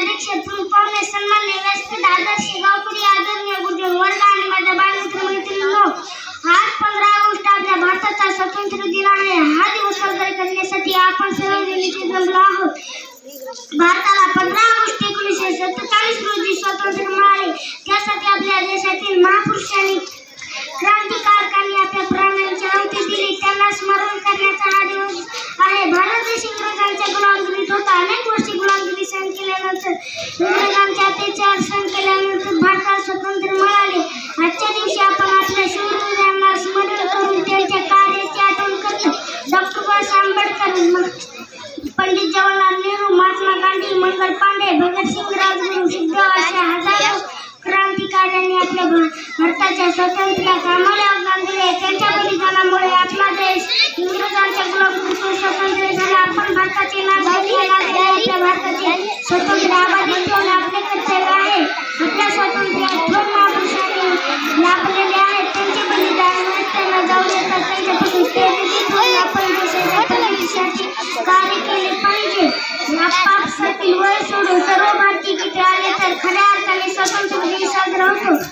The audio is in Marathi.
अध्यक्ष पाहुणे सन्मान्य व्यासपीठ आदर्श गावपुडी आदरणीय गुरुजन वर्ग आणि माझ्या बालमित्र मैत्रिणींनो आज पंधरा ऑगस्ट आपल्या भारताचा स्वातंत्र्य दिन आहे. हा दिवस साजरा करण्यासाठी आपण सर्वजण आहोत. इंद्रकांच्या ते चार सण केल्यानंतर भारतात स्वतंत्र मिळाले. आजच्या दिवशी आपण आपल्या शूरवीरांना स्मरण करून त्यांच्या कार्याची आठवण करतो. डॉक्टर बाबासाहेब आंबेडकर पंडित जवाहरलाल नेहरू महात्मा गांधी मंगल पांडे भगतसिंग राजगुरू सिद्ध अशा हजारो क्रांतिकाऱ्यांनी आपल्या भारताच्या स्वातंत्र्या कामाला कार्य केले पाहिजे. आपापसातील वय सोडून सर्व भारतीय तिथे आले तर खऱ्या अर्थाने स्वतंत्र दिन साजरा होतो.